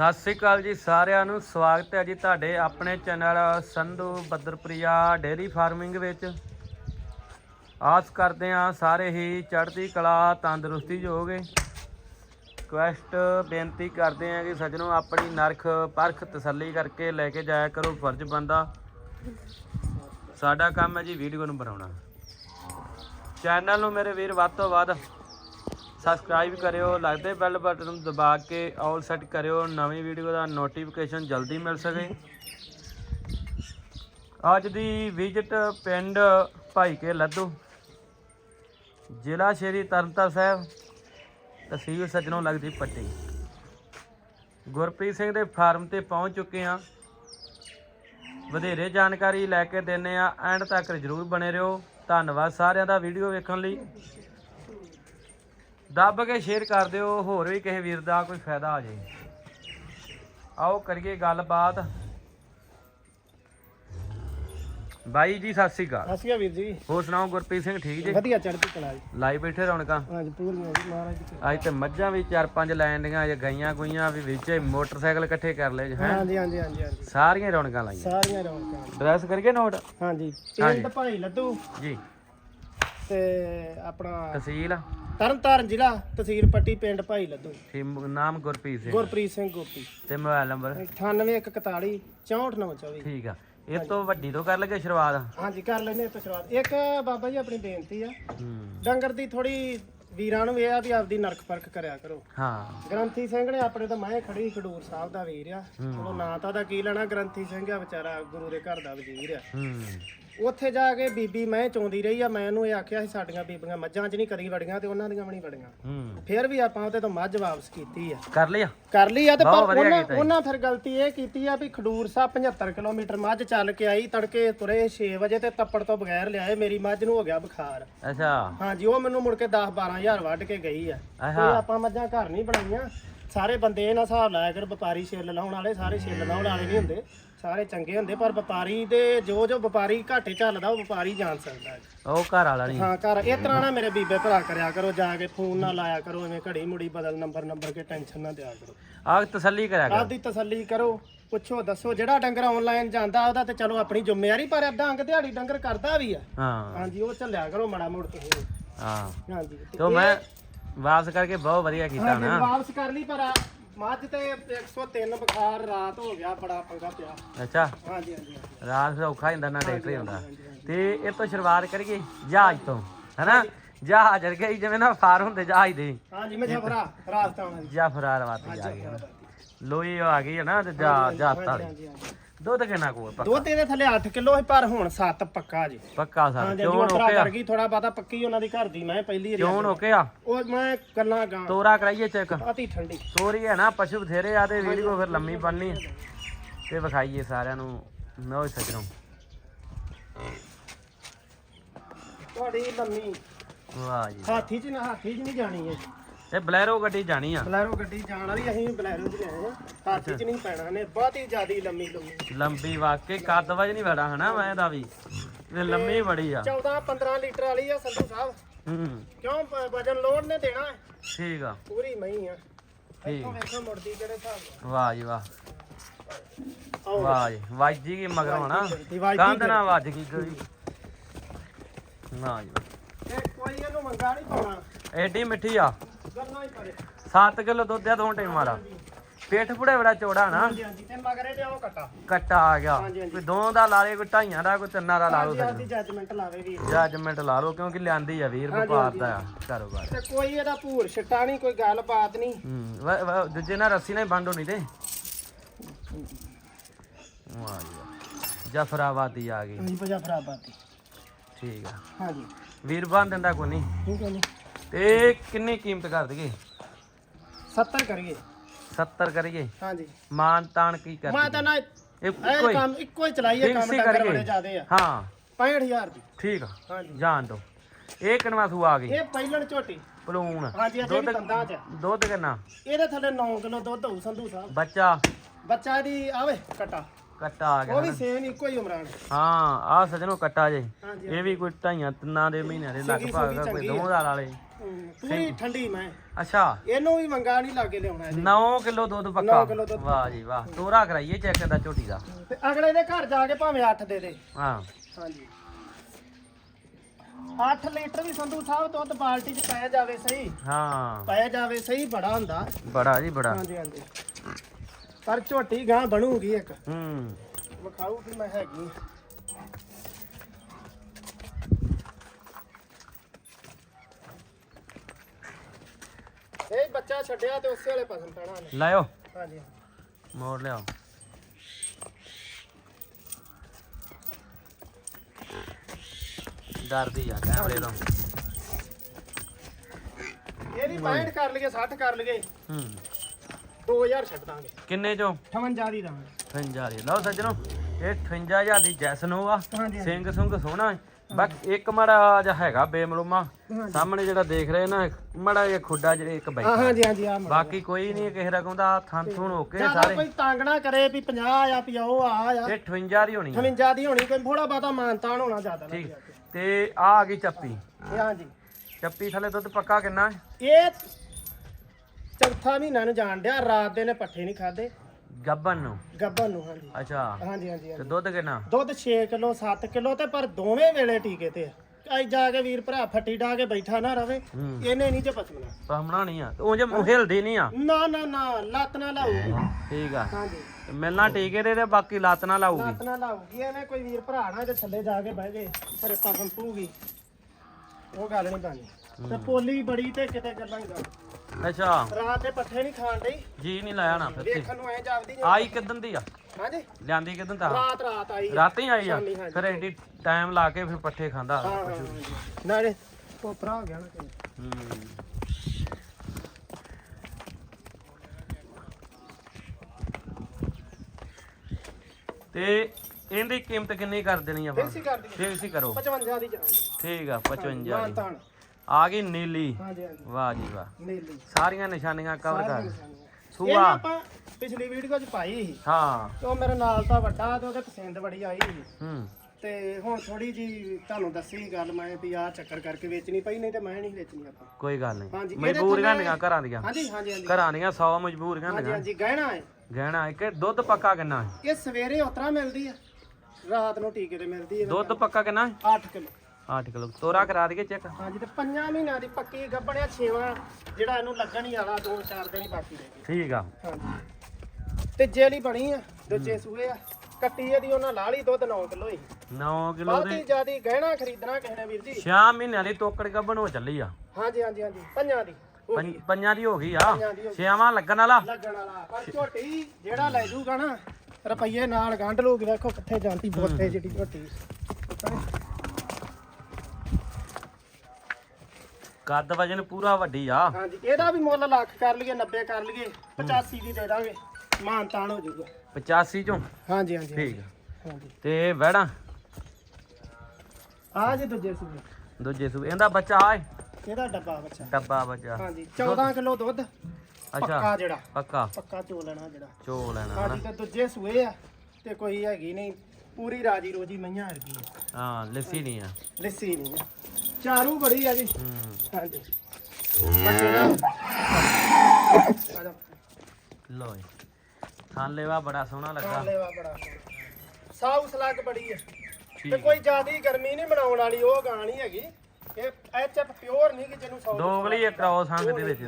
ਸਤਿ ਸ੍ਰੀ ਅਕਾਲ ਜੀ ਸਾਰਿਆਂ ਨੂੰ, ਸਵਾਗਤ ਹੈ ਜੀ ਤੁਹਾਡੇ ਆਪਣੇ ਚੈਨਲ ਸੰਧੂ ਬੱਦਰਪ੍ਰਿਆ ਡੇਅਰੀ ਫਾਰਮਿੰਗ ਵਿੱਚ। ਆਸ ਕਰਦੇ ਹਾਂ ਸਾਰੇ ਹੀ ਚੜ੍ਹਦੀ ਕਲਾ, ਤੰਦਰੁਸਤੀ ਜੋਗੇ ਰਿਕੁਐਸਟ, ਬੇਨਤੀ ਕਰਦੇ ਹਾਂ ਕਿ ਸੱਜਣੋ, ਆਪਣੀ ਨਰਖ ਪਰਖ ਤਸੱਲੀ ਕਰਕੇ ਲੈ ਕੇ ਜਾਇਆ ਕਰੋ ਫਰਜ਼ ਬੰਦਾ। ਸਾਡਾ ਕੰਮ ਹੈ ਜੀ ਵੀਡੀਓ ਨੂੰ ਬਣਾਉਣਾ। ਚੈਨਲ ਨੂੰ ਮੇਰੇ ਵੀਰ, ਵੱਧ ਤੋਂ ਵੱਧ ਸਬਸਕ੍ਰਾਈਬ ਕਰਿਓ, ਲੱਗਦੇ ਬੈਲ ਬਟਨ ਨੂੰ ਦਬਾ ਕੇ ਆਲ ਸੈੱਟ ਕਰਿਓ, ਨਵੀਂ ਵੀਡੀਓ ਦਾ ਨੋਟੀਫਿਕੇਸ਼ਨ ਜਲਦੀ ਮਿਲ ਸਕੇ। ਅੱਜ ਦੀ ਵਿਜ਼ਿਟ ਪਿੰਡ ਭਾਈ ਕੇ ਲੱਦੂ, ਜ਼ਿਲ੍ਹਾ ਸ਼੍ਰੀ ਤਰਨਤਾਰਨ ਸਾਹਿਬ, ਤਹਿਸੀਲ ਸੱਜਣੋਂ ਲੱਗਦੀ ਪੱਟੀ। ਗੁਰਪ੍ਰੀਤ ਸਿੰਘ ਦੇ ਫਾਰਮ ਤੇ ਪਹੁੰਚ ਚੁੱਕੇ ਹਾਂ। ਵਧੇਰੇ ਜਾਣਕਾਰੀ ਲੈ ਕੇ ਦਿੰਨੇ ਆ ਐਂਡ ਤੱਕ ਜਰੂਰ ਬਣੇ ਰਹੋ। ਧੰਨਵਾਦ ਸਾਰਿਆਂ ਦਾ ਵੀਡੀਓ ਵੇਖਣ ਲਈ। ਦੱਬ ਕੇ ਸ਼ੇਅਰ ਕਰ ਦਿਓ ਹੋਰ ਵੀ ਕਿਸੇ ਵੀਰ ਦਾ ਕੋਈ ਫਾਇਦਾ ਆ ਜੇ। ਆਓ ਕਰੀਏ ਗੱਲਬਾਤ। ਬਾਈ ਜੀ ਸਤਿ ਸ੍ਰੀ ਅਕਾਲ। ਅਸੀਂ ਵੀਰ ਜੀ। ਹੋਰ ਸੁਣਾਓ ਗੁਰਪ੍ਰੀਤ ਸਿੰਘ ਠੀਕ ਜੀ? ਵਧੀਆ ਚੜ੍ਹਦੀ ਕਲਾ ਜੀ। ਲਾਈ ਬੈਠੇ ਰੌਣਕਾਂ। ਹਾਂਜੀ ਪੂਰੀਆਂ ਜੀ ਮਹਾਰਾਜ ਦੀ ਕਿਰਪਾ। ਅੱਜ ਤੇ ਮੱਝਾਂ ਵੀ ਚਾਰ ਪੰਜ ਲੈਣ ਦੀਆਂ ਜੇ ਗਈਆਂ ਗੁਈਆਂ ਵੀ ਵਿੱਚ ਮੋਟਰਸਾਈਕਲ ਇਕੱਠੇ ਕਰ ਲਏ ਹੈ? ਹਾਂਜੀ ਹਾਂਜੀ ਹਾਂਜੀ ਹਾਂਜੀ। ਸਾਰੀਆਂ ਰੌਣਕਾਂ ਲਾਈਆਂ। ਸਾਰੀਆਂ ਰੌਣਕਾਂ। ਡਰੈਸ ਕਰਕੇ ਨੋਟ? ਹਾਂਜੀ ਹਾਂਜੀ। ਪਿੰਡ ਭਾਈ ਲੱਦੂ ਜੀ। ਤੇ ਆਪਣਾ ਤਹਿਸੀਲ? ਤਰਨਤਾਰਨ ਜ਼ਿਲ੍ਹਾ ਤਹਿਸੀਲ ਪੱਟੀ ਪਿੰਡ ਭਾਈ ਲੱਦੂ। ਤੇ ਨਾਮ ਗੁਰਪ੍ਰੀਤ ਸਿੰਘ। ਗੁਰਪ੍ਰੀਤ ਸਿੰਘ ਗੋਪੀ। ਤੇ ਮੋਬਾਈਲ ਨੰਬਰ? 98141 64924 ਠੀਕ ਆ। ਇਹ ਤੋਂ ਵੱਡੀ ਤੋਂ ਕਰ ਲਗੇ ਸ਼ੁਰੂਆਤ? ਹਾਂਜੀ ਕਰ ਲੈਨੇ ਆਪਾਂ ਸ਼ੁਰੂਆਤ। ਇੱਕ ਬਾਬਾ ਜੀ ਆਪਣੀ ਬੇਨਤੀ ਆ। ਹੂੰ। ਡੰਗਰ ਦੀ ਥੋੜੀ ਵੀਰਾਂ ਨੂੰ ਇਹ ਆ ਵੀ ਆਪਦੀ ਨਰਕ ਪਰਖ ਕਰਿਆ ਕਰੋ। ਹਾਂ। ਗ੍ਰੰਥੀ ਸਿੰਘ ਨੇ ਆਪਣੇ ਤਾਂ ਮੈਂ ਖੜੀ ਖਡੂਰ ਸਾਹਿਬ ਦਾ ਵੀਰ ਆ। ਚਲੋ ਨਾਂ ਤਾਂ ਉਹਦਾ ਕੀ ਲੈਣਾ ਗ੍ਰੰਥੀ ਸਿੰਘ ਆ ਵਿਚਾਰਾ ਗੁਰੂ ਦੇ ਘਰ ਦਾ ਵਜ਼ੀਰ ਆ। ਹੂੰ। ਉੱਥੇ ਜਾ ਕੇ ਬੀਬੀ ਮੈਂ ਚੋਂਦੀ ਰਹੀ ਆ ਮੈਂ ਉਹਨੂੰ ਇਹ ਆਖਿਆ ਸੀ ਸਾਡੀਆਂ ਬੀਬੀਆਂ ਮੱਝਾਂ 'ਚ ਨਹੀਂ ਕਦੀ ਵੜੀਆਂ ਤੇ ਉਹਨਾਂ ਦੀਆਂ ਵੀ ਨਹੀਂ ਵੜੀਆਂ। ਹੂੰ। ਫਿਰ ਵੀ ਆਪਾਂ ਉਹਦੇ ਤੋਂ ਮੱਝ ਵਾਪਸ ਕੀਤੀ ਆ। ਕਰ ਲਿਆ? ਕਰ ਲਈ ਆ ਤੇ ਬਹੁਤ ਪਰ ਵਧੀਆ ਉਹਨਾਂ ਕੀਤਾ ਜੀ। ਉਹਨਾਂ ਫਿਰ ਗਲਤੀ ਇਹ ਕੀਤੀ ਆ ਵੀ ਖਡੂਰ ਸਾਹਿਬ 75 ਕਿਲੋਮੀਟਰ ਮੱਝ ਚੱਲ ਕੇ ਆਈ ਤੜਕੇ ਤੁਰੇ 6 ਵਜੇ ਤੇ ਤੱਪੜ ਤੋਂ ਬਗੈਰ ਲਿਆਏ ਮੇਰੀ ਮੱਝ ਨੂੰ ਹੋ ਗਿਆ ਬੁਖਾਰ। ਅੱਛਾ। ਹਾਂਜੀ ਉਹ ਮੈਨੂੰ ਮੁੜ ਕੇ 10 12000 ਵੱਢ ਕੇ ਗਈ ਆ। ਆਹਾ। ਆਪਾਂ ਮੱਝਾਂ ਘਰ ਨਹੀਂ ਬਣਾਈਆਂ। ਸਾਰੇ ਬੰਦੇ ਇਹਨਾਂ ਹਿਸਾਬ ਲਾਇਆ ਕਰ ਵਪਾਰੀ ਛਿੱਲ ਲਾਉਣ ਵਾਲੇ ਸਾਰੇ ਛਿੱਲ ਲਾਉਣ ਵਾਲੇ ਨਹੀਂ ਹੁੰਦੇ। ਸਾਰੇ ਚੰਗੇ ਹੁੰਦੇ ਪਰ ਵਪਾਰੀ ਦੇ ਜੋ ਜੋ ਵਪਾਰੀ ਘਾਟੇ ਚੱਲਦਾ ਉਹ ਵਪਾਰੀ ਜਾਣ ਸਕਦਾ ਹੈ। ਉਹ ਘਰ ਵਾਲਾ ਨਹੀਂ। ਹਾਂ ਕਰ ਇਸ ਤਰ੍ਹਾਂ ਨਾ ਮੇਰੇ ਬੀਬੇ ਭਰਾ ਕਰਿਆ ਕਰੋ ਜਾ ਕੇ ਫੋਨ ਨਾ ਲਾਇਆ ਕਰੋ ਐਵੇਂ ਘੜੀ ਮੁੜੀ ਬਦਲ ਨੰਬਰ ਨੰਬਰ ਕੇ ਟੈਨਸ਼ਨ ਨਾ ਦਿਆ ਕਰੋ। ਆਹ ਤਸੱਲੀ ਕਰਿਆ ਕਰ। ਆਪਦੀ ਤਸੱਲੀ ਕਰੋ ਪੁੱਛੋ ਦੱਸੋ ਜਿਹੜਾ ਡੰਗਰ ਆਨਲਾਈਨ ਜਾਂਦਾ ਉਹਦਾ ਤੇ ਚਲੋ ਆਪਣੀ ਜ਼ਿੰਮੇਵਾਰੀ ਪਰ ਏਦਾਂ ਅੰਗ ਦਿਹਾੜੀ ਡੰਗਰ ਕਰਦਾ ਵੀ ਆ। ਹਾਂ। ਹਾਂਜੀ ਉਹ ਚੱਲਿਆ ਕਰੋ ਮੜਾ ਮੋੜ ਤੁਸੀਂ ਹਾਂ। ਹਾਂਜੀ ਤੇ ਮੈਂ ਵਾਪਸ ਕਰਕੇ ਬਹੁਤ ਵਧੀਆ ਕੀਤਾ ਨਾ। ਵਾਪਸ ਕਰ ਲਈ ਪਰ ਆ- ਮੱਝ ਤੇ 103 ਬੁਖਾਰ ਰਾਤ ਹੋ ਗਿਆ ਬੜਾ ਪੰਗਾ ਪਿਆ। ਅੱਛਾ। ਹਾਂਜੀ ਹਾਂਜੀ ਹਾਂਜੀ। ਰਾਤ ਫਿਰ ਔਖਾ ਹੁੰਦਾ ਨਾ ਡਾਕਟਰ ਹੀ ਹੁੰਦਾ। ਤੇ ਇਹ ਤੋਂ ਸ਼ੁਰੂਆਤ ਕਰੀਏ ਜਹਾਜ਼ ਤੋਂ ਹੈਨਾ? ਜਹਾਜ਼ ਵਰਗੇ ਹੀ ਜਿਵੇਂ ਨਾ ਫਾਰ ਹੁੰਦੇ ਜਹਾਜ਼ ਦੇ। ਹਾਂਜੀ ਮੈਂ ਜਫਰਾ ਰਾਜਸਥਾਨ ਹਾਂਜੀ ਜਾਫਰਾਰ ਵਾਤੀ ਜਾ ਗਏ ਲੋਈ ਆ ਗਈ ਹੈ ਨਾ ਤੇ ਜਾ ਜਾਤਾ ਹਾਂਜੀ ਹਾਂਜੀ। ਦੁੱਧ ਕਿੰਨਾ ਕੋਲ ਪੱਕਾ? ਦੁੱਧ ਇਹਦੇ ਥੱਲੇ 8 ਕਿਲੋ ਹੈ ਪਰ ਹੁਣ 7 ਪੱਕਾ ਜੀ। ਪੱਕਾ ਸਰ ਹਾਂਜੀ ਕਿਉਂ ਜੋ ਓਕੇ ਆ ਗਈ ਥੋੜਾ ਬਾਤਾ ਪੱਕੀ ਉਹਨਾਂ ਦੀ ਘਰ ਦੀ ਮੈਂ ਪਹਿਲੀ ਰੀ ਕਿਉਂ ਓਕੇ ਆ ਉਹ ਮੈਂ ਕੱਲਾ ਗਾਂ। ਤੋਰਾ ਕਰਾਈਏ ਚੈੱਕ। ਬਾਤੀ ਠੰਡੀ। ਤੋਰੀ ਹੈ ਨਾ ਪਸ਼ੂ ਬਥੇਰੇ ਆ ਤੇ ਵੀਡੀਓ ਫਿਰ ਲੰਮੀ ਬਣਨੀ। ਤੇ ਵਿਖਾਈਏ ਸਾਰਿਆਂ ਨੂੰ। ਨੋ ਸੱਜਣੋ। ਤੁਹਾਡੀ ਲੰਮੀ। ਵਾਹ ਜੀ ਹਾਥੀ 'ਚ ਨਾ ਹਾਥੀ 'ਚ ਨਹੀਂ ਜਾਣੀ ਹੈ ਇਹ ਬਲੈਰੋ ਗੱਡੀ ਜਾਣੀ ਆ। ਬਲੈਰੋ ਗੱਡੀ ਜਾਣ ਵਾਲੀ ਅਸੀਂ ਬਲੈਰੋ 'ਚ ਲਿਆਏ ਹਾਂ। ਹਾਥੀ 'ਚ ਨਹੀਂ ਪੈਣਾ ਨੇ ਬਹੁਤੀ ਜ਼ਿਆਦੀ ਲੰਮੀ ਲੰਮੀ। ਲੰਬੀ ਵਾਕਈ ਕੱਦ ਵਜ ਨਹੀਂ ਵੜਾ ਹਨਾ ਮੈਂ ਇਹਦਾ ਵੀ। ਇਹ ਲੰਮੀ ਬੜੀ ਆ। 14 15 ਲੀਟਰ ਵਾਲੀ ਆ ਸੰਧੂ ਸਾਹਿਬ। ਹੂੰ। ਕਿਉਂ ਵਜਨ ਲੋਡ ਨੇ ਦੇਣਾ? ਹੈ? ਠੀਕ ਆ। ਪੂਰੀ ਮਈ ਆ। ਇੱਥੋਂ ਵੇਖੋ ਮੁੜਦੀ ਕਿਹੜੇ ਹਿਸਾਬ ਵਾਹ ਜੀ ਵਾਹ। ਵਾਹ ਜੀ ਵੱਜੀ ਕੀ ਮਗਰੋਂ ਕੰਧ ਨਾ ਵੱਜ ਗਈ ਕੋਈ। ਨਾ ਜੀ ਤੇ ਕੋਈ ਇਹਨੂੰ ਮੰਗਾ ਨਹੀਂ ਪਾਉਣਾ। ਐਡੀ ਮਿੱਠੀ ਆ। ਹੀ ਪਰੇ 7 ਕਿਲੋ ਦੁੱਧ ਆ ਦੋ ਟਾਈਮ ਮਾਰਾ। ਪੇਟ ਫੁੜੇ ਬੜਾ ਚੌੜਾ ਨਾ। ਹਾਂਜੀ ਹਾਂਜੀ ਤੇ ਮਗਰੇ ਤੇ ਆਓ ਕਟਾ। ਕੱਟਾ ਆ ਗਿਆ। ਹਾਂਜੀ, ਹਾਂਜੀ। ਕੋਈ ਦੋ ਦਾ ਲਾ ਲੇ ਕੋਈ ਢਾਈਆਂ ਦਾ ਕੋਈ ਤਿੰਨਾਂ ਦਾ ਲਾ ਲਓ ਹਾਂਜੀ ਜੱਜਮੈਂਟ ਲਾਵੇ ਜੱਜਮੈਂਟ ਲਾ ਲਓ ਕਿਉਂਕਿ ਲਿਆਂਦੀ ਆ ਵੀਰ ਹਾਂਜੀ, ਵਪਾਰ ਦਾ ਕਾਰੋਬਾਰ। ਤੇ ਕੋਈ ਇਹਦਾ ਭੂਰ ਛਟਾ ਨਹੀਂ ਕੋਈ ਗੱਲ ਬਾਤ ਨਹੀਂ। ਹੂੰ ਵ- ਵ- ਦੂਜੇ ਨਾਲ ਰੱਸੀ ਨਾਲ ਹੀ ਬੰਦ ਹੋਣੀ ਤੇ। ਵਾਹ ਜੀ ਵਾਹ। ਜਫਰਾਬਾਦੀ ਆ ਗਈ। ਹਾਂਜੀ ਪੰਜਾ ਫਰਾਬਾਤੀ ਠੀਕ ਆ। ਹਾਂਜੀ। ਵੀਰ ਬੰਦ ਦਿੰਦਾ ਕੋਈ ਨਹੀਂ। ਠੀਕ ਹੈ ਜੀ। ਤੇ ਕਿੰਨੀ ਕੀਮਤ ਕਰ ਦਈਏ? 70 ਕਰੀਏ। 70 ਕਰੀਏ? ਹਾਂਜੀ। ਮਾਨ ਤਾਨ ਕੀ ਕਰ ਮੈਂ ਤਾਂ ਨਾ ਇਹ ਕੋਈ ਕੰਮ ਇੱਕੋ ਹੀ ਚਲਾਈਏ ਕੰਮ ਡੰਗਰ। ਬੜੇ ਜ਼ਿਆਦੇ ਆ। ਹਾਂ। 65000 ਦੀ। ਠੀਕ ਆ। ਹਾਂਜੀ। ਜਾਣ ਦੋ। ਇਹ ਕਿਨਵਾ ਸੂ ਆ ਗਈ? ਇਹ ਪਹਿਲਣ ਝੋਟੀ। ਪਲੂਣ। ਹਾਂਜੀ ਅਜੇ ਵੀ ਦੰਦਾਂ 'ਚ। ਦੁੱਧ ਕਿੰਨਾ? ਇਹਦੇ ਥੱਲੇ 9 ਕਿਲੋ ਦੁੱਧ ਹੋਊ ਸੰਧੂ ਸਾਹਿਬ। ਬੱਚਾ? ਬੱਚਾ ਇਹਦੀ ਆਵੇ ਕਟਾ। ਕੱਟਾ ਆ ਗਿਆ ਉਹ ਵੀ ਸੇਮ ਇੱਕੋ ਹੀ ਉਮਰਾਂ ਦੇ। ਹਾਂ ਆ ਸਜਣੋ ਕੱਟਾ ਜੇ। ਇਹ ਵੀ ਕੋਈ ਢਾਈਆਂ ਤਿੰਨਾਂ ਦੇ ਮਹੀਨਿਆਂ ਦੇ ਲਗਭਗ ਕੋਈ ਚੰਗੀ ਦੋ ਦਾ ਵਾਲੇ। ਪੂਰੀ ਠੰਡੀ ਮੈਂ। ਅੱਛਾ। ਇਹਨੂੰ ਵੀ ਮੰਗਾ ਨਹੀਂ ਲਾਗੇ ਲਿਆਉਣਾ ਇਹਦੇ। 9 ਕਿਲੋ ਦੁੱਧ ਪੱਕਾ। ਨੌ ਕਿੱਲੋ ਦੁੱਧ ਵਾਹ ਜੀ ਵਾਹ। ਤੋਰਾ ਕਰਾਈਏ ਚੈੱਕ ਦਾ ਝੋਟੀ ਦਾ। ਤੇ ਅਗਲੇ ਦੇ ਘਰ ਜਾ ਕੇ ਭਾਵੇਂ 8 ਦੇ ਦੇ। ਹਾਂ। ਹਾਂਜੀ। 8 ਲੀਟਰ ਵੀ ਸੰਧੂ ਸਾਹਿਬ ਦੁੱਧ ਬਾਲਟੀ 'ਚ ਪਾਇਆ ਜਾਵੇ ਸਹੀ। ਹਾਂ। ਪਾਇਆ ਜਾਵੇ ਸਹੀ ਬੜਾ ਹੁੰਦਾ। ਬੜਾ ਜੀ ਬੜਾ। ਹਾਂਜੀ ਹਾਂਜੀ। ਪਰ ਝੋਟੀ ਗਾਂ ਬਣੂਗੀ ਇੱਕ। ਹੂੰ। ਵਿਖਾਊ ਕਿ ਮੈਂ ਹੈਗੀ ਇਹ ਬੱਚਾ ਛੱਡਿਆ ਤੇ ਉਸੇ ਵਾਲੇ ਪਸੰਦ ਪੈਣਾ ਨੇ ਲਾਇਓ। ਹਾਂਜੀ। ਮੋੜ ਲਿਆਓ। ਡਰਦੀ ਆ ਕੈਮਰੇ ਤੋਂ। ਇਹਦੀ 65 ਕਰ ਲਈਏ 60 ਕਰ ਲਈਏ। ਹੂੰ। 2000 ਛੱਡ ਦਾਂਗੇ। ਕਿੰਨੇ ਚੋਂ? 58 ਦੀ ਦਾਂਗੇ 58 ਦੀ। ਲਓ ਸੱਜਣੋ ਇਹ 58000 ਦੀ ਜੈਸਨੋ ਆ ਸਿੰਘ ਸੁੰਗ ਸੋਹਣਾ ਬਾਕੀ ਇੱਕ ਮੜਾ ਜਿਹਾ ਹੈਗਾ ਬੇਮਲੂਮਾ। ਸਾਹਮਣੇ ਜਿਹੜਾ ਦੇਖ ਰਹੇ ਨਾ ਮੜਾ ਜਿਹਾ ਖੁੱਡਾ ਜਿਹੜਾ ਇੱਕ ਹਾਂ ਬੈਠਾ ਹਾਂਜੀ ਹਾਂਜੀ ਆ ਬਾਕੀ ਕੋਈ ਨਹੀਂ ਕਿਸੇ ਦਾ ਥਣ ਥੁਣ ਓਕੇ ਜ਼ਿਆਦਾ ਸਾਰੇ। ਕੋਈ ਤੰਗ ਨਾ ਕਰੇ ਵੀ 50 ਆ ਵੀ ਉਹ ਆ ਆ। ਇਹ 58 ਦੀ ਹੋਣੀ ਆ। 58 ਦੀ ਹੋਣੀ ਕੋਈ ਥੋੜਾ ਬਾਤਾ ਮਾਨਤਾਨ ਹੋਣਾ ਜ਼ਿਆਦਾ ਠੀਕ। ਤੇ ਆ ਆ ਗਈ ਚੱਪੀ। ਇਹ ਹਾਂਜੀ। ਚੱਪੀ ਥੱਲੇ ਦੁੱਧ ਪੱਕਾ ਕਿੰਨਾ? ਹੈ? ਇਹ ਚੌਥਾ ਮਹੀਨਾ ਨੂੰ ਜਾਣ ਡਿਆ ਰਾਤ ਦੇ ਨੇ ਪੱਠੇ ਨਹੀਂ ਖਾਦੇ ਗੱਬਨ ਨੂੰ? ਗੱਬਨ ਨੂੰ ਹਾਂਜੀ। ਅੱਛਾ। ਹਾਂਜੀ ਹਾਂਜੀ ਤੇ ਹਾਂਜੀ। ਦੁੱਧ ਕਿੰਨਾ? ਦੁੱਧ 6 ਕਿਲੋ 7 ਕਿਲੋ ਤੇ ਪਰ ਦੋਵੇਂ ਵੇਲੇ ਟੀਕੇ ਤੇ ਆ। ਅੱਜ ਜਾ ਕੇ ਵੀਰ ਭਰਾ ਫੱਟੀ ਡਾ ਕੇ ਬੈਠਾ ਨਾ ਰਵੇ ਹੂੰ। ਇਹਨੇ ਨਹੀਂ ਚ ਪਸਮਣਾ ਪਹਮਣਾ ਨਹੀਂ ਆ। ਉਹ ਜੇ ਹਿਲਦੀ ਨਹੀਂ ਆ। ਨਾ ਨਾ ਨਾ ਲੱਤ ਨਾ ਲਾਊਗੀ। ਠੀਕ ਆ। ਹਾਂਜੀ। ਤੇ ਮਿਲਣਾ ਟੀਕੇ ਦੇ ਤੇ ਬਾਕੀ ਲੱਤ ਨਾ ਲਾਊਗੀ। ਲੱਤ ਨਾ ਲਾਊਗੀ ਐਵੇਂ ਕੋਈ ਵੀਰ ਭਰਾ ਨਾ ਜੇ ਥੱਲੇ ਜਾ ਕੇ ਬਹਿ ਜੇ ਪਰ ਪਸਮ ਪੂਗੀ ਉਹ ਗੱਲ ਨਹੀਂ ਬਣੀ ਤੇ ਪੋਲੀ ਬੜੀ ਤੇ ਕਿਤੇ ਗੱਲਾਂ ਹੀ ਕਰ। ਅੱਛਾ। ਰਾਤ ਦੇ ਪੱਠੇ ਨਹੀਂ ਖਾਣ ਡਈ। ਜੀ ਨਹੀਂ ਲਾਇਆ ਨਾ ਫਿਰ ਤੇ ਵੇਖਣ ਨੂੰ ਐ ਜਾਪਦੀ ਜਿਵੇਂ- ਆਈ ਕਿਦਨ ਦੀ ਆ? ਹਾਂਜੀ। ਲਿਆਂਦੀ ਕਿਦਨ ਤਾਂ? ਰਾਤ ਰਾਤ ਆਈ ਆ। ਰਾਤੀ ਆਈ ਆ? ਸ਼ਾਮੀ, ਹਾਂਜੀ। ਫਿਰ ਐਡੀ ਟਾਈਮ ਲਾ ਕੇ ਫਿਰ ਪੱਠੇ ਖਾਂਦਾ। ਹਾਂ ਹਾਂ। ਨਾਲੇ ਕੋਪਰਾ ਹੋ ਗਿਆ ਨਾ ਕਿਤੇ। ਹੂੰ। ਤੇ ਇਹਦੀ ਕੀਮਤ ਕਿੰਨੀ ਕਰ ਦੇਣੀ ਆ ਫਿਕਸ ਹੀ ਕਰ ਦਈਏ ਠੀਕ ਸੀ ਕਰੋ। 55 ਦੀ ਜਾਨ ਠੀਕ ਆ 55 ਦੀ। ਮਾਨਤਾਨ। ਆ ਗਈ ਨੀਲੀ। ਹਾਂਜੀ ਹਾਂਜੀ। ਵਾਹ ਜੀ ਵਾਹ। ਨੀਲੀ। ਸਾਰੀਆਂ ਨਿਸ਼ਾਨੀਆਂ ਕਵਰ ਕਰ। ਇਹ ਸੂਆ। ਆਪਾਂ ਪਿਛਲੀ ਵੀਡੀਓ 'ਚ ਪਾਈ ਸੀ। ਹਾਂ। ਤੇ ਉਹ ਮੇਰੇ ਨਾਲ ਤਾਂ ਵੱਡਾ ਤੇ ਉਹਦੇ ਪਸੰਦ ਬੜੀ ਆਈ ਸੀ। ਹੂੰ। ਤੇ ਹੁਣ ਥੋੜੀ ਜੀ ਤੁਹਾਨੂੰ ਦੱਸੀ ਗੱਲ ਮੈਂ ਵੀ ਆਹ ਚੱਕਰ ਕਰਕੇ ਵੇਚਣੀ ਪਈ ਨਹੀਂ ਤੇ ਮੈਂ ਨਹੀਂ ਵੇਚਣੀ ਆਪਾਂ। ਕੋਈ ਗੱਲ ਹਾਂਜੀ, ਨਹੀਂ ਇਹਦੇ ਮਜਬੂਰੀਆਂ ਥੱਲੇ- ਦੀਆਂ ਘਰਾਂ ਦੀਆਂ। ਹਾਂਜੀ ਹਾਂਜੀ ਹਾਂਜੀ। ਘਰਾਂ ਦੀਆਂ 100 ਮਜਬੂਰੀਆਂ ਹਾਂਜੀ ਦੀਆਂ ਹਾਂਜੀ ਗਹਿਣਾ ਹੈ। ਗਹਿਣਾ ਹੈ ਕਿ ਦੁੱਧ ਪੱਕਾ ਕਿੰਨਾ ਹੈ? ਇਹ ਸਵੇਰੇ ਉਤਰਾ ਮਿਲਦੀ ਆ ਰਾਤ ਨੂੰ ਟੀਕੇ ਤੇ ਮਿਲਦੀ ਹੈ। ਦੁੱਧ ਪੱਕਾ ਕਿੰਨਾ ਹੈ? 8 ਕਿਲੋ। 8 ਕਿਲੋ ਤੋਰਾ ਕਰਾ ਦਈਏ ਚੈੱਕ ਹਾਂਜੀ ਤੇ ਪੰਜਾਂ ਮਹੀਨਿਆਂ ਦੀ ਪੱਕੀ ਗੱਬਣਿਆ ਛੇਵਾਂ ਜਿਹੜਾ ਇਹਨੂੰ ਲੱਗਣ ਹੀ ਵਾਲਾ ਦੋ ਚਾਰ ਦਿਨ ਹੀ ਬਾਕੀ ਰਹਿ ਗਏ। ਠੀਕ ਆ। ਹਾਂਜੀ। ਤੇ ਜਿਹੜੀ ਬਣੀ ਆ ਦੂਜੇ ਸੂਏ ਆ। ਕੱਟੀ ਇਹਦੀ ਉਹਨਾਂ ਲਾ ਲਈ ਦੁੱਧ 9 ਕਿਲੋ ਹੀ। 9 ਕਿਲੋ ਬਹੁਤੀ ਦੀ। ਜਿਆਦੀ ਗਹਿਣਾ ਖਰੀਦਣਾ ਕਿਸੇ ਨੇ ਵੀਰ ਜੀ। 6 ਮਹੀਨਿਆਂ ਦੀ ਤੋਕੜ ਗੱਬਣ ਹੋ ਚੱਲੀ ਆ। ਹਾਂਜੀ ਹਾਂਜੀ ਹਾਂਜੀ ਪੰਜਾਂ ਦੀ ਹੋ ਪੰਜ- ਗਈ। ਪੰਜਾਂ ਦੀ ਹੋ ਗਈ ਆ। ਪੰਜਾਂ ਦੀ ਹੋ ਗਈ। ਛੇਵਾਂ ਲੱਗਣ ਵਾਲਾ। ਲੱਗਣ ਵਾਲਾ। ਪਰ ਝੋਟੀ ਜਿਹੜਾ ਲੈ ਜੂਗਾ ਨਾ ਰੁਪਈਏ ਨਾਲ ਗੰਢ ਲੂਗੀ ਵੇਖੋ ਕਿੱਥੇ ਜਾਂਦੀ ਬੋਤੇ ਜਿਹੜੀ ਝੋਟੀ। ਕੱਦ ਵਜਨ ਪੂਰਾ ਵੱਡੀ ਆ। ਹਾਂਜੀ ਇਹਦਾ ਵੀ ਮੁੱਲ ਲੱਖ ਕਰ ਲਈਏ 90 ਕਰ ਲਈਏ 85 ਦੀ ਦੇ ਦਾਂਗੇ। ਮਾਨ ਤਾਨ ਹੋ ਜਾਊਗਾ। 85 ਚੋਂ? ਹਾਂਜੀ ਹਾਂਜੀ ਠੀਕ ਆ। ਹਾਂਜੀ। ਤੇ ਵਹਿੜਾ? ਆ ਜੀ ਦੂਜੇ ਸੂਏ। ਦੂਜੇ ਸੂ ਇਹਦਾ ਬੱਚਾ ਆਏ ਇਹਦਾ ਡੱਬਾ ਬੱਚਾ। ਡੱਬਾ ਬੱਚਾ। ਹਾਂਜੀ 14 ਕਿਲੋ ਦੁੱਧ ਅੱਛਾ ਪੱਕਾ ਜਿਹੜਾ। ਪੱਕਾ। ਪੱਕਾ ਚੋ ਲੈਣਾ ਜਿਹੜਾ। ਚੋ ਲੈਣਾ ਹਾਂਜੀ ਹਨਾ। ਤੇ ਦੂਜੇ ਸੂਏ ਆ ਤੇ ਕੋਈ ਹੈਗੀ ਨਹੀਂ। ਪੂਰੀ ਰਾਜੀ ਰੋਜੀ ਮਈਆਂ ਵਰਗੀ ਆ। ਹਾਂ ਲੱਸੀ ਨਹੀਂ ਆ। ਲੱਸੀ ਨਹੀਂ ਆ। ਚਾਰੂ ਬੜੀ ਆ ਜੀ। ਹੂੰ ਹਾਂਜੀ। ਆ ਜਾ। ਲੋ ਜੀ ਥਾਂਲੇਵਾ ਬੜਾ ਸੋਹਣਾ ਲੱਗਾ। ਲੈਵਾ ਬੜਾ ਸਾਊ ਸਲੱਗ ਬੜੀ ਆ। ਤੇ ਠੀਕ ਕੋਈ ਜ਼ਿਆਦੀ ਗਰਮੀ ਨਹੀਂ ਬਣਾਉਣ ਵਾਲੀ ਉਹ ਗਾਂ ਨਹੀਂ ਹੈਗੀ। ਇਹ ਐਚਐਫ ਪਿਓਰ ਨਹੀਂ ਕਿ ਜਿਹਨੂੰ ਸੌ ਦੋਗਲੀ ਇੱਕ ਕਰਾਓ ਸੰਗ ਦੇ ਵਿੱਚ।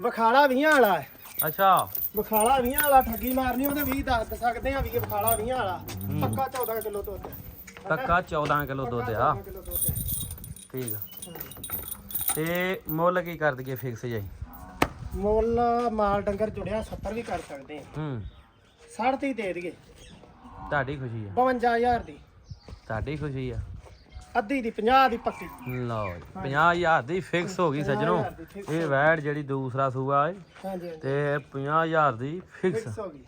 ਵਖਾਲਾ 20 ਵਾਲਾ ਹੈ। ਅੱਛਾ। ਵਖਾਲਾ 20 ਵਾਲਾ ਠੱਗੀ ਮਾਰਨੀ ਉਹਦੇ 20 ਦੱਸ ਸਕਦੇ ਆ ਵੀ ਇਹ ਵਖਾਲਾ 20 ਵਾਲਾ। ਪੱਕਾ 14 ਕਿਲੋ ਦੁੱਧ ਪੱਕਾ 14 ਕਿਲੋ ਦੁੱਧ ਆ। 14 ਕਿਲੋ ਦੁੱਧ ਠੀਕ ਆ। ਤੇ ਮੁੱਲ ਕੀ ਕਰ ਦਈਏ ਫਿਕਸ ਜਾਈ ਮੁੱਲ ਮਾਲ ਡੰਗਰ ਜੁੜਿਆ 70 ਵੀ ਕਰ ਸਕਦੇ ਆ। ਹੂੰ। 60 ਦੀ ਦਈਏ। ਤੁਹਾਡੀ ਖੁਸ਼ੀ ਆ। 52000 ਦੀ। ਤੁਹਾਡੀ ਖੁਸ਼ੀ ਆ। ਅੱਧੀ ਦੀ 50 ਦੀ ਪੱਕੀ। ਲਓ ਜੀ 50000 ਦੀ ਫਿਕਸ ਹੋ ਗਈ ਸੱਜਣੋ। 50,000 ਦੀ fix ਇਹ ਵੈੜ ਜਿਹੜੀ ਦੂਸਰਾ ਸੂਆ ਹੈ ਹਾਂਜੀ ਹਾਂਜੀ। ਤੇ 50000 ਦੀ ਫਿਕਸ ਫਿਕਸ ਹੋ ਗਈ।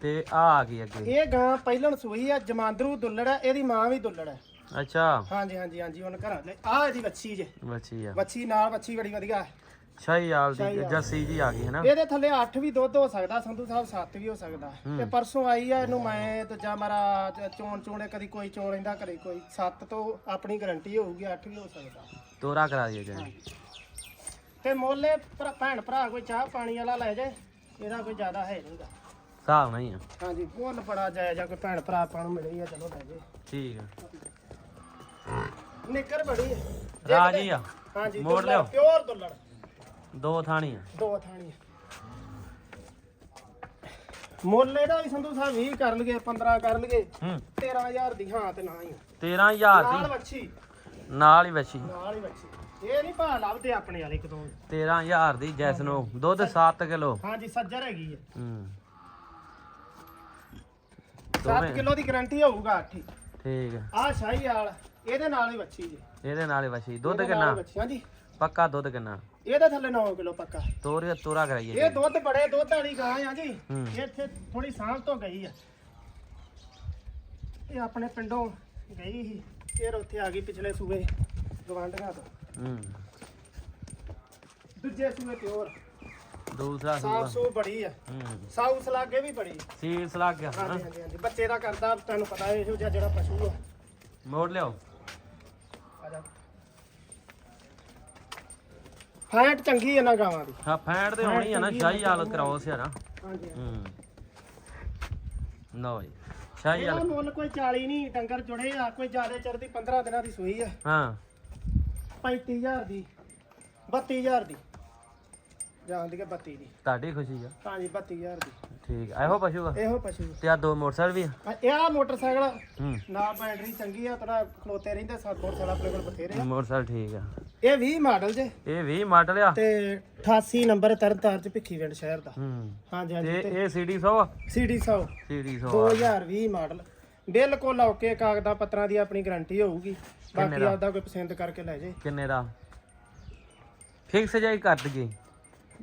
ਤੇ ਆ ਆ ਗਈ ਅੱਗੇ। ਇਹ ਗਾਂ ਪਹਿਲਣ ਸੂਈ ਆ ਜਮਾਂਦਰੂ ਦੁੱਲੜ ਹੈ ਇਹਦੀ ਮਾਂ ਵੀ ਦੁੱਲੜ। ਹੈ ਅੱਛਾ। ਹਾਂਜੀ ਹਾਂਜੀ ਹਾਂਜੀ ਹੁਣ ਘਰਾਂ ਲੈ ਆ ਇਹਦੀ ਵੱਛੀ ਜੇ। ਬੱਚੀ ਆ। ਵੱਛੀ ਨਾਲ ਵੱਛੀ ਬੜੀ ਵਧੀਆ। ਹੈ। ਸ਼ਾਹੀ ਆਲ ਦੀ। ਜੱਸੀ ਜੀ ਆ ਗਈ ਹੈ ਨਾ? ਇਹਦੇ ਥੱਲੇ 8 ਵੀ ਦੁੱਧ ਹੋ ਸਕਦਾ ਸੰਧੂ ਸਾਹਿਬ 7 ਵੀ ਹੋ ਸਕਦਾ। ਤੇ ਪਰਸੋਂ ਆਈ ਆ ਇਹਨੂੰ ਮੈਂ ਦੂਜਾ ਮਾਰਾ ਚ- ਚੋਣ ਚੋਣੇ ਕਦੀ ਕੋਈ ਚੋਣ ਲੈਂਦਾ ਕਦੀ ਕੋਈ। 7 ਤੋਂ ਆਪਣੀ ਗਾਰੰਟੀ ਹੋਊਗੀ 8 ਵੀ ਹੋ ਸਕਦਾ। ਤੋਰਾ ਕਰਾ ਦਈਏ ਜੀ ਤੇ ਮੋਲੇ ਭੈਣ ਭਰਾ ਕੋਈ ਚਾਹ ਪਾਣੀ ਵਾਲਾ ਲੈ ਜਾਏ ਇਹਦਾ ਕੋਈ ਜ਼ਿਆਦਾ ਹੈ ਨਹੀਂਗਾ ਹਿਸਾਬ ਨਹੀਂ ਆ। ਹਾਂਜੀ ਮੁੱਲ ਬੜਾ ਜਾਇਜ਼ ਆ ਕੋਈ ਭੈਣ ਭਰਾ ਆਪਾਂ ਨੂੰ ਮਿਲੇ ਹੀ ਆ ਚਲੋ ਲੈ ਜੇ ਠੀਕ ਆ। ਨਿੱਕਰ ਬੜੀ ਹੈ ਰਾਜੀ ਆ। ਹਾਂਜੀ ਮੋੜ ਲਿਓ। ਪਿਓਰ ਦੁੱਲੜ। ਦੋ ਥਾਣੀ ਆ। ਦੋ ਥਾਣੀ ਮੁੱਲ ਇਹਦਾ ਵੀ ਸੰਧੂ ਸਾਹਿਬ 20 ਕਰ ਲਗੇ 15 ਕਰ ਲਗੇ ਹੂੰ 13000 ਦੀ ਹਾਂ ਤੇ ਨਾ ਹੀ 13000 ਨਾਲ ਦੀ। ਵੱਛੀ। ਨਾਲ ਹੀ ਵਛੀ। ਨਾਲ ਹੀ ਵੱਛੀ। ਇਹ ਨਹੀਂ ਭਾ ਲੱਭਦੇ ਆਪਣੇ ਵਾਲੇ ਕਦੋਂ 13000 ਦੀ ਜੈਸਨੋ। ਦੁੱਧ 7 ਕਿਲੋ। ਹਾਂਜੀ ਸੱਜਰ ਹੈਗੀ ਹੈ ਹੂੰ। 7 ਦੋਵੇਂ। ਕਿਲੋ ਦੀ ਗਾਰੰਟੀ ਹੋਊਗਾ ਅੱਠੀ ਠੀਕ ਆ। ਆਹ ਸ਼ਾਹੀ ਵਾਲ ਇਹਦੇ ਨਾਲ ਹੀ ਵੱਛੀ ਜੀ। ਇਹਦੇ ਨਾਲ ਹੀ ਵਛੀ। ਦੁੱਧ ਇਹਦੇ ਨਾਲ ਕਿੰਨਾ? ਹੀ ਵੱਛੀ, ਹਾਂਜੀ। ਪੱਕਾ ਦੁੱਧ ਕਿੰਨਾ? ਇਹਦੇ ਥੱਲੇ 9 ਕਿਲੋ ਪੱਕਾ। ਤੋਰੇ ਤੋਰਾ ਕਰਾਈਏ ਇਹ ਦੁੱਧ ਬੜੇ ਦੁੱਧ ਵਾਲੀ ਗਾਂ ਆ ਜੀ। ਹੂੰ। ਇਹ ਇੱਥੇ ਥੋੜੀ ਸਾਂਭ ਤੋਂ ਗਈ ਆ। ਇਹ ਆਪਣੇ ਪਿੰਡੋਂ ਗਈ ਸੀ। ਫਿਰ ਉੱਥੇ ਆ ਗਈ ਪਿਛਲੇ ਸੂਬੇ ਗਵਾਂਢੀਆਂ ਤੋਂ। ਹੂੰ। ਦੂਜੇ ਸੂਬੇ ਪਿਓਰ। ਦੂਸਰਾ ਸਾਫ਼ ਸੂਆ ਸੂ ਬੜੀ ਆ। ਹੂੰ। ਸਾਊਸ ਲਾਗੇ ਵੀ ਬੜੀ। ਸੀਲਸ ਲੱਗ ਗਿਆ ਹਨਾ ਹਾਂਜੀ ਹਾਂਜੀ ਹਾਂਜੀ। ਬੱਚੇ ਦਾ ਕਰਦਾ ਤੁਹਾਨੂੰ ਪਤਾ ਇਹੋ ਜਿਹਾ ਜਿਹੜਾ ਪਸ਼ੂ ਆ। ਮੋੜ ਲਿਓ ਆ ਜਾ। ਫੈਟ ਚੰਗੀ ਹੈ ਨਾ ਗਾਵਾਂ ਦੀ। ਹਾਂ ਫੈਂਟ ਤੇ ਹੋਣੀ ਆ ਨਾ ਸ਼ਾਹੀ ਆਲ ਕਰਾਉਸ ਆ ਨਾ ਹਾਂਜੀ। ਹੂੰ। ਲਓ ਜੀ ਸ਼ਾਹੀ ਇਹਦਾ ਆਲ ਮੁੱਲ ਕੋਈ 40 ਨਹੀਂ ਡੰਗਰ ਜੁੜੇ ਆ ਕੋਈ ਜ਼ਿਆਦਾ ਚਿਰ ਦੀ 15 ਦਿਨਾਂ ਦੀ ਸੂਈ ਆ। ਹਾਂ। 35000 ਦੀ 32000 ਦੀ। ਜਾਂਦੀ ਕਿ 32 ਦੀ। ਤੁਹਾਡੀ ਖੁਸ਼ੀ ਆ? ਹਾਂਜੀ 32000 ਦੀ। ਠੀਕ ਆ ਇਹੋ ਪਸ਼ੂ ਆ? ਇਹੋ ਪਸ਼ੂ ਤੇ ਆ ਦੋ ਮੋਟਰਸਾਈਕਲ ਵੀ ਆ? ਆ ਇਹ ਆ ਮੋਟਰਸਾਈਕਲ ਹੂੰ। ਨਾ ਬੈਟਰੀ ਚੰਗੀ ਆ ਤੇਰਾ ਖਲੋਤੇ ਰਹਿੰਦੇ ਸੱਤ ਮੋਟਰਸਾਈਕਲ ਆਪਣੇ ਕੋਲ ਬਥੇਰੇ ਆ। ਮੋਟਰਸਾਈਕਲ ਠੀਕ ਆ। ਇਹ 20 ਮਾਡਲ ਜੇ। ਇਹ 20 ਮਾਡਲ ਆ? ਤੇ 88 ਨੰਬਰ ਤਰਨਤਾਰਨ ਚ ਭਿੱਖੀਵਿੰਡ ਸ਼ਹਿਰ ਦਾ। ਹੂੰ। ਹਾਂਜੀ ਤੇ ਹਾਂਜੀ ਤੇ ਇਹ ਸੀਡੀ 100 ਆ? CD 100 CD 100 2020 model. ਬਿਲਕੁਲ ਓਕੇ ਕਾਗਜ਼ਾਂ ਪੱਤਰਾਂ ਦੀ ਆਪਣੀ ਗਾਰੰਟੀ ਹੋਊਗੀ। ਬਾਕੀ ਦਾ? ਆਪਦਾ ਕੋਈ ਪਸੰਦ ਕਰਕੇ ਲੈ ਜੇ। ਕਿੰਨੇ ਦਾ? ਫਿਕਸ ਜਾਈ ਕਰ ਦਈਏ?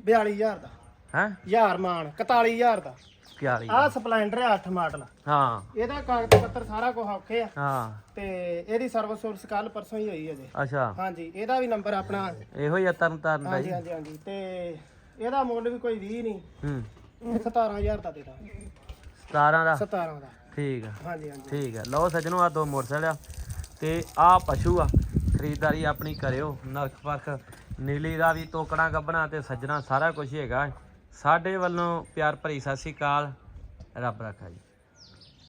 42000 ਦਾ। ਹੈ? ਹਜ਼ਾਰ ਮਾਨ 41000 ਦਾ। 40 ਆਹ ਸਪਲੈਂਡਰ ਹੈ 8 ਮਾਡਲ। ਹਾਂ। ਇਹਦਾ ਕਾਗਜ਼ ਪੱਤਰ ਸਾਰਾ ਕੁਝ ਓਕੇ ਆ। ਹਾਂ। ਤੇ ਇਹਦੀ ਸਰਵਿਸ ਸੁਰਸ ਕੱਲ ਪਰਸੋਂ ਹੀ ਹੋਈ ਹੈ ਜੀ ਅੱਛਾ। ਹਾਂਜੀ ਇਹਦਾ ਵੀ ਨੰਬਰ ਆਪਣਾ ਇਹੋ ਹੀ ਆ ਤਰਨ ਤਾਰਨ ਦਾ ਹਾਂਜੀ ਜੀ। ਹਾਂਜੀ ਹਾਂਜੀ ਤੇ ਇਹਦਾ ਮੁੱਲ ਵੀ ਕੋਈ 20 ਨਹੀਂ। ਹੂੰ। 17000 ਦਾ ਦੇ ਦਾਂਗੇ 17 ਦਾ? 17 ਦਾ। ਠੀਕ ਆ। ਹਾਂਜੀ ਹਾਂਜੀ। ਠੀਕ ਆ। ਲਓ ਸੱਜਣੋ ਆ ਦੋ ਮੋਟਰਸਾਈਕਲ ਆ। ਤੇ ਆ ਪਸ਼ੂ ਆ। ਖਰੀਦਦਾਰੀ ਆਪਣੀ ਕਰਿਓ। ਨਰਖ ਪਰਖ, ਨੀਲੀ ਦਾ ਵੀ ਤੋਕਣਾ ਗੱਬਣਾ ਤੇ ਸੱਜਣਾ ਸਾਰਾ ਕੁਝ ਹੈਗਾ। ਸਾਡੇ ਵੱਲੋਂ ਪਿਆਰ ਭਰੀ ਸਤਿ ਸ੍ਰੀ ਅਕਾਲ। ਰੱਬ ਰੱਖਾ ਜੀ।